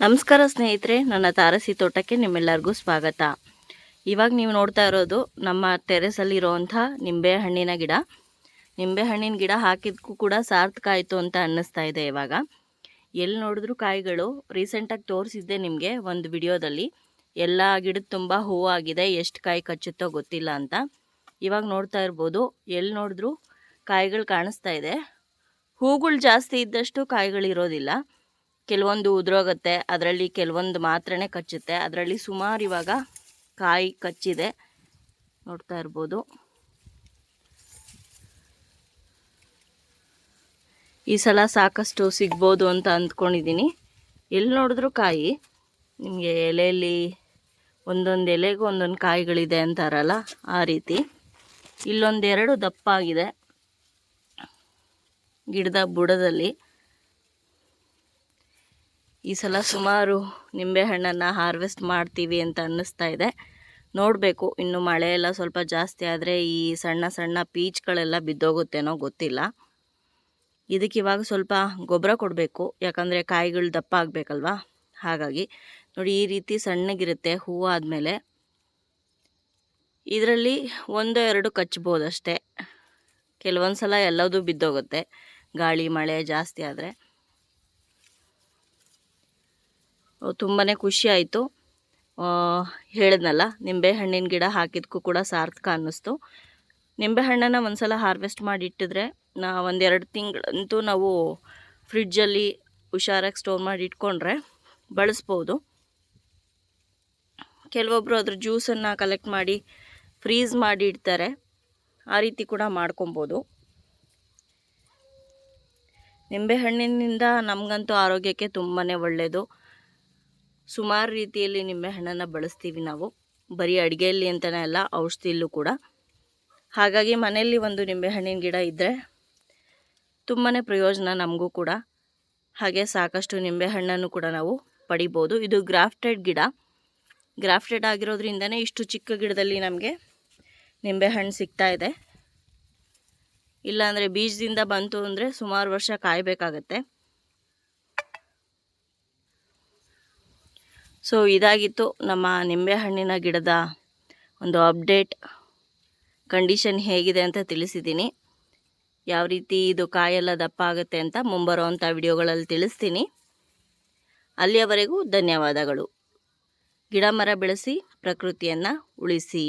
ನಮಸ್ಕಾರ ಸ್ನೇಹಿತರೆ, ನನ್ನ ತಾರಸಿ ತೋಟಕ್ಕೆ ನಿಮ್ಮೆಲ್ಲರಿಗೂ ಸ್ವಾಗತ. ಇವಾಗ ನೀವು ನೋಡ್ತಾ ಇರೋದು ನಮ್ಮ ಟೆರೆಸಲ್ಲಿರುವಂಥ ನಿಂಬೆ ಹಣ್ಣಿನ ಗಿಡ. ನಿಂಬೆ ಹಣ್ಣಿನ ಗಿಡ ಹಾಕಿದ್ಕೂ ಕೂಡ ಸಾರ್ಥಕ ಆಯಿತು ಅಂತ ಅನ್ನಿಸ್ತಾ ಇದೆ ಇವಾಗ. ಎಲ್ಲಿ ನೋಡಿದ್ರು ಕಾಯಿಗಳು ರೀಸೆಂಟಾಗಿ ತೋರಿಸಿದ್ದೆ ನಿಮಗೆ ಒಂದು ವಿಡಿಯೋದಲ್ಲಿ. ಎಲ್ಲ ಗಿಡದ ತುಂಬ ಹೂವಾಗಿದೆ ಎಷ್ಟು ಕಾಯಿ ಕಚ್ಚುತ್ತೋ ಗೊತ್ತಿಲ್ಲ ಅಂತ. ಇವಾಗ ನೋಡ್ತಾ ಇರ್ಬೋದು, ಎಲ್ಲಿ ನೋಡಿದ್ರು ಕಾಯಿಗಳು ಕಾಣಿಸ್ತಾ ಇದೆ. ಹೂಗಳು ಜಾಸ್ತಿ ಇದ್ದಷ್ಟು ಕಾಯಿಗಳು ಇರೋದಿಲ್ಲ. ಕೆಲವೊಂದು ಉದುರೋಗುತ್ತೆ, ಅದರಲ್ಲಿ ಕೆಲವೊಂದು ಮಾತ್ರನೇ ಕಚ್ಚುತ್ತೆ. ಅದರಲ್ಲಿ ಸುಮಾರು ಇವಾಗ ಕಾಯಿ ಕಚ್ಚಿದೆ. ನೋಡ್ತಾ ಇರ್ಬೋದು. ಈ ಸಲ ಸಾಕಷ್ಟು ಸಿಗ್ಬೋದು ಅಂತ ಅಂದ್ಕೊಂಡಿದ್ದೀನಿ ಎಲ್ಲಿ ನೋಡಿದ್ರು ಕಾಯಿ, ನಿಮಗೆ ಎಲೆಯಲ್ಲಿ ಒಂದೊಂದು ಎಲೆಗೂ ಒಂದೊಂದು ಕಾಯಿಗಳಿದೆ ಅಂತಾರಲ್ಲ, ಆ ರೀತಿ. ಇಲ್ಲೊಂದೆರಡು ದಪ್ಪ ಆಗಿದೆ ಗಿಡದ ಬುಡದಲ್ಲಿ ಈ ಸಲ ಸುಮಾರು ನಿಂಬೆಹಣ್ಣನ್ನು ಹಾರ್ವೆಸ್ಟ್ ಮಾಡ್ತೀವಿ ಅಂತ ಅನ್ನಿಸ್ತಾ ಇದೆ. ನೋಡಬೇಕು, ಇನ್ನು ಮಳೆ ಎಲ್ಲ ಸ್ವಲ್ಪ ಜಾಸ್ತಿ ಆದರೆ ಈ ಸಣ್ಣ ಸಣ್ಣ ಪೀಚ್ಗಳೆಲ್ಲ ಬಿದ್ದೋಗುತ್ತೇನೋ ಗೊತ್ತಿಲ್ಲ. ಇದಕ್ಕೆ ಇವಾಗ ಸ್ವಲ್ಪ ಗೊಬ್ಬರ ಕೊಡಬೇಕು, ಯಾಕಂದರೆ ಕಾಯಿಗಳು ದಪ್ಪ ಆಗಬೇಕಲ್ವಾ? ಹಾಗಾಗಿ ನೋಡಿ ಈ ರೀತಿ ಸಣ್ಣಗಿರುತ್ತೆ ಹೂವು ಆದಮೇಲೆ. ಇದರಲ್ಲಿ ಒಂದು ಎರಡು ಕಚ್ಬೋದಷ್ಟೇ ಕೆಲವೊಂದು ಸಲ ಎಲ್ಲದೂ ಬಿದ್ದೋಗುತ್ತೆ, ಗಾಳಿ ಮಳೆ ಜಾಸ್ತಿ ಆದರೆ. ತುಂಬಾ ಖುಷಿ ಆಯಿತು. ಹೇಳಿದ್ನಲ್ಲ ನಿಂಬೆ ಹಣ್ಣಿನ ಗಿಡ ಹಾಕಿದ್ಕೂ ಕೂಡ ಸಾರ್ಥಕ ಅನ್ನಿಸ್ತು. ನಿಂಬೆ ಹಣ್ಣನ್ನು ಒಂದು ಸಲ ಹಾರ್ವೆಸ್ಟ್ ಮಾಡಿ ಇಟ್ಟಿದ್ರೆ ನಾ ಒಂದೆರಡು ತಿಂಗಳಂತೂ ನಾವು ಫ್ರಿಡ್ಜಲ್ಲಿ ಹುಷಾರಾಗಿ ಸ್ಟೋರ್ ಮಾಡಿ ಇಟ್ಕೊಂಡ್ರೆ ಬಳಸ್ಬೋದು. ಕೆಲವೊಬ್ಬರು ಅದ್ರ ಜ್ಯೂಸನ್ನು ಕಲೆಕ್ಟ್ ಮಾಡಿ ಫ್ರೀಸ್ ಮಾಡಿ ಇಡ್ತಾರೆ ಆ ರೀತಿ ಕೂಡ ಮಾಡ್ಕೊಬೋದು. ನಿಂಬೆಹಣ್ಣಿನಿಂದ ನಮಗಂತೂ ಆರೋಗ್ಯಕ್ಕೆ ತುಂಬಾ ಒಳ್ಳೆಯದು ಸುಮಾರು ರೀತಿಯಲ್ಲಿ ನಿಂಬೆಹಣ್ಣನ್ನು ಬಳಸ್ತೀವಿ ನಾವು. ಬರೀ ಅಡುಗೆಯಲ್ಲಿ ಅಂತಲೇ ಅಲ್ಲ, ಔಷಧಿಯಲ್ಲೂ ಕೂಡ. ಹಾಗಾಗಿ ಮನೆಯಲ್ಲಿ ಒಂದು ನಿಂಬೆಹಣ್ಣಿನ ಗಿಡ ಇದ್ದರೆ ತುಂಬಾ ಪ್ರಯೋಜನ ನಮಗೂ ಕೂಡ. ಹಾಗೆ ಸಾಕಷ್ಟು ನಿಂಬೆಹಣ್ಣನ್ನು ಕೂಡ ನಾವು ಪಡಿಬೋದು. ಇದು ಗ್ರಾಫ್ಟೆಡ್ ಗಿಡ. ಗ್ರಾಫ್ಟೆಡ್ ಆಗಿರೋದ್ರಿಂದನೇ ಇಷ್ಟು ಚಿಕ್ಕ ಗಿಡದಲ್ಲಿ ನಮಗೆ ನಿಂಬೆಹಣ್ಣು ಸಿಗ್ತಾ ಇದೆ. ಇಲ್ಲಾಂದರೆ ಬೀಜದಿಂದ ಬಂತು ಅಂದರೆ ಸುಮಾರು ವರ್ಷ ಕಾಯಬೇಕಾಗತ್ತೆ. ಸೊ ಇದಾಗಿತ್ತು ನಮ್ಮ ನಿಂಬೆಹಣ್ಣಿನ ಗಿಡದ ಒಂದು ಅಪ್ಡೇಟ್. ಕಂಡೀಷನ್ ಹೇಗಿದೆ ಅಂತ ತಿಳಿಸಿದ್ದೀನಿ. ಯಾವ ರೀತಿ ಇದು ಕಾಯೆಲ್ಲ ದಪ್ಪ ಆಗುತ್ತೆ ಅಂತ ಮುಂಬರುವಂಥ ವಿಡಿಯೋಗಳಲ್ಲಿ ತಿಳಿಸ್ತೀನಿ. ಅಲ್ಲಿಯವರೆಗೂ ಧನ್ಯವಾದಗಳು. ಗಿಡ ಮರ ಬೆಳೆಸಿ, ಪ್ರಕೃತಿಯನ್ನು ಉಳಿಸಿ.